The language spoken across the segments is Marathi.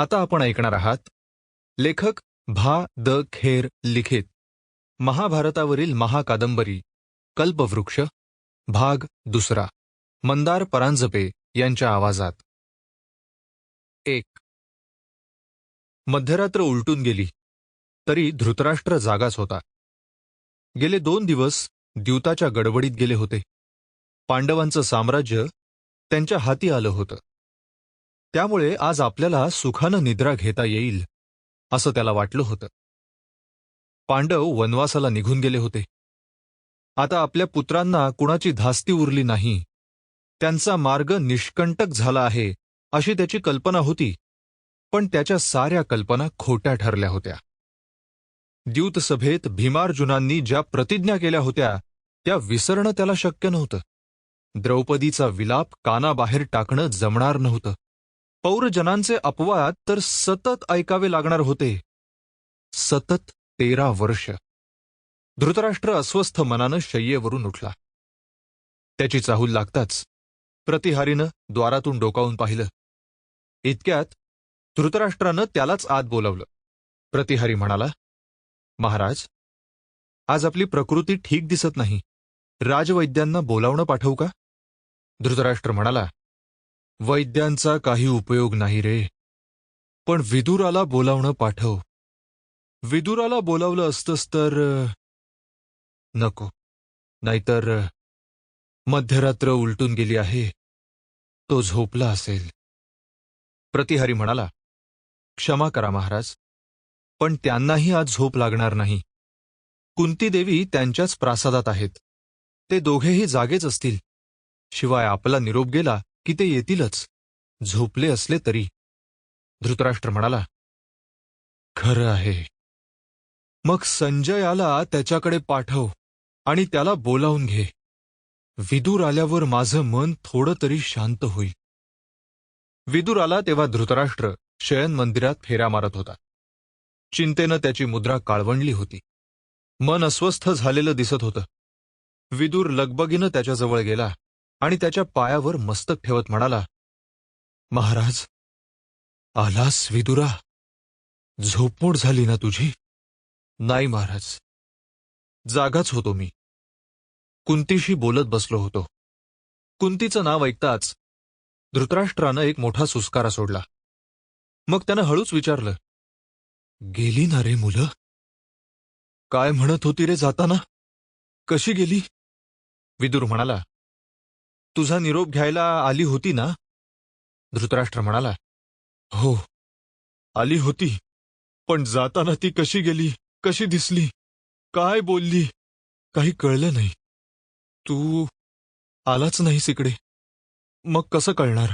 आता आपण ऐकणार आहात लेखक भा. द. खेर लिखित महाभारतावरील महाकादंबरी कल्पवृक्ष भाग दुसरा मंदार परांजपे यांच्या आवाजात. एक. मध्यरात्र उलटून गेली तरी धृतराष्ट्र जागाच होता. गेले दोन दिवस द्यूताच्या गडबडीत गेले होते. पांडवांचं साम्राज्य त्यांच्या हाती आलं होतं. त्यामुळे आज आपल्याला सुखानं निद्रा घेता येईल असं त्याला वाटलं होतं. पांडव वनवासाला निघून गेले होते. आता आपल्या पुत्रांना कुणाची धास्ती उरली नाही. त्यांचा मार्ग निष्कंटक झाला आहे अशी त्याची कल्पना होती. पण त्याच्या साऱ्या कल्पना खोट्या ठरल्या होत्या. द्यूत सभेत भीमार्जुनांनी ज्या प्रतिज्ञा केल्या होत्या त्या विसरणं त्याला शक्य नव्हतं. द्रौपदीचा विलाप कानाबाहेर टाकणं जमणार नव्हतं. पौरजनांचे अपवाद तर सतत ऐकावे लागणार होते. सतत तेरा वर्ष. धृतराष्ट्र अस्वस्थ मनानं शय्येवरून उठला. त्याची चाहूल लागताच प्रतिहारीनं द्वारातून डोकावून पाहिलं. इतक्यात धृतराष्ट्रानं त्यालाच आत बोलावलं. प्रतिहारी म्हणाला महाराज आज आपली प्रकृती ठीक दिसत नाही. राजवैद्यांना बोलावणं पाठवू का? धृतराष्ट्र म्हणाला वैद्यांचा काही उपयोग नाही रे. पण विदुराला बोलावणं पाठव. विदुराला बोलावलं असतंस तर नको. नाहीतर मध्यरात्र उलटून गेली आहे. तो झोपला असेल. प्रतिहारी म्हणाला क्षमा करा महाराज पण त्यांनाही आज झोप लागणार नाही. कुंती देवी त्यांच्याच प्रासादात आहेत. ते दोघेही जागेच असतील. शिवाय आपला निरोप गेला की ते येतीलच. झोपले असले तरी. धृतराष्ट्र म्हणाला खरं आहे. मग संजयाला त्याच्याकडे पाठव आणि त्याला बोलावून घे. विदूर आल्यावर माझं मन थोडं तरी शांत होईल. विदूर आला तेव्हा धृतराष्ट्र शयन मंदिरात फेऱ्या मारत होता. चिंतेनं त्याची मुद्रा काळवंडली होती. मन अस्वस्थ झालेलं दिसत होतं. विदूर लगबगीनं त्याच्याजवळ गेला. आणि त्याच्या पायावर मस्तक ठेवत म्हणाला महाराज आलास विदुरा. झोपमोड झाली ना तुझी? नाही महाराज. जागाच होतो मी. कुंतीशी बोलत बसलो होतो. कुंतीचं नाव ऐकताच धृतराष्ट्रानं एक मोठा सुस्कारा सोडला. मग त्यानं हळूच विचारलं गेली ना रे मुलं? काय म्हणत होती रे जाताना? कशी गेली? विदुर म्हणाला तुझा निरोप घ्यायला आली होती ना? धृतराष्ट्र म्हणाला हो आली होती. पण जाताना ती कशी गेली? कशी दिसली? काय बोलली? काही कळलं नाही. तू आलाच नाहीस इकडे. मग कसं कळणार?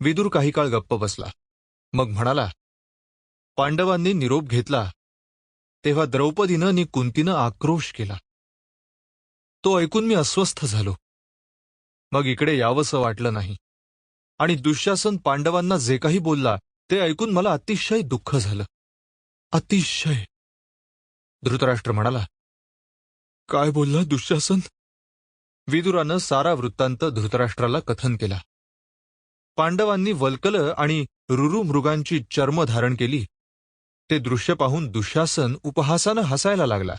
विदूर काही काळ गप्प बसला. मग म्हणाला पांडवांनी निरोप घेतला. तेव्हा द्रौपदीनं आणि कुंतीनं आक्रोश केला. तो ऐकून मी अस्वस्थ झालो. मग इकडे यावंसं वाटलं नाही. आणि दुःशासन पांडवांना जे काही बोलला ते ऐकून मला अतिशय दुःख झालं. अतिशय. धृतराष्ट्र म्हणाला काय बोलला दुःशासन? विदुरानं सारा वृत्तांत धृतराष्ट्राला कथन केला. पांडवांनी वल्कलं आणि रुरु मृगांची चर्म धारण केली. ते दृश्य पाहून दुःशासन उपहासानं हसायला लागला.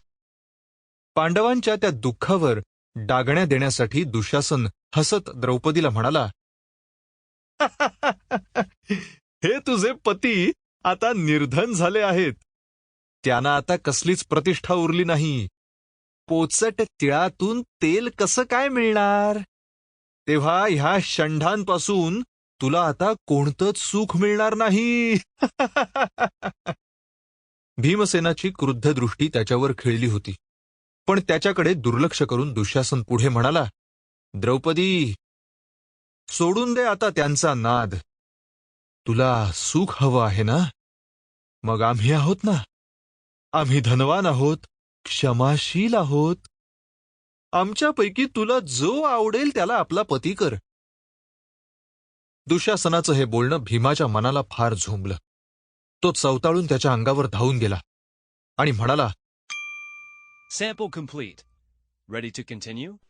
पांडवांच्या त्या दुःखावर डागण्या देण्यासाठी दुःशासन हसत द्रौपदीला म्हणाला हे तुझे पती आता निर्धन झाले आहेत. त्यांना आता कसलीच प्रतिष्ठा उरली नाही. पोचट तिळातून तेल कसं काय मिळणार? तेव्हा ह्या षंढांपासून तुला आता कोणतंच सुख मिळणार नाही. भीमसेनाची क्रुद्ध दृष्टी त्याच्यावर खिळली होती. पण त्याच्याकडे दुर्लक्ष करून दुःशासन पुढे म्हणाला द्रौपदी सोडून दे आता त्यांचा नाद. तुला सुख हवं आहे ना? मग आम्ही आहोत ना? आम्ही धनवान आहोत क्षमाशील आहोत. आमच्यापैकी तुला जो आवडेल त्याला आपला पती कर. दुशासनाचं हे बोलणं भीमाच्या मनाला फार झोंबलं. तो चवताळून त्याच्या अंगावर धावून गेला आणि म्हणाला Sample complete. Ready to continue?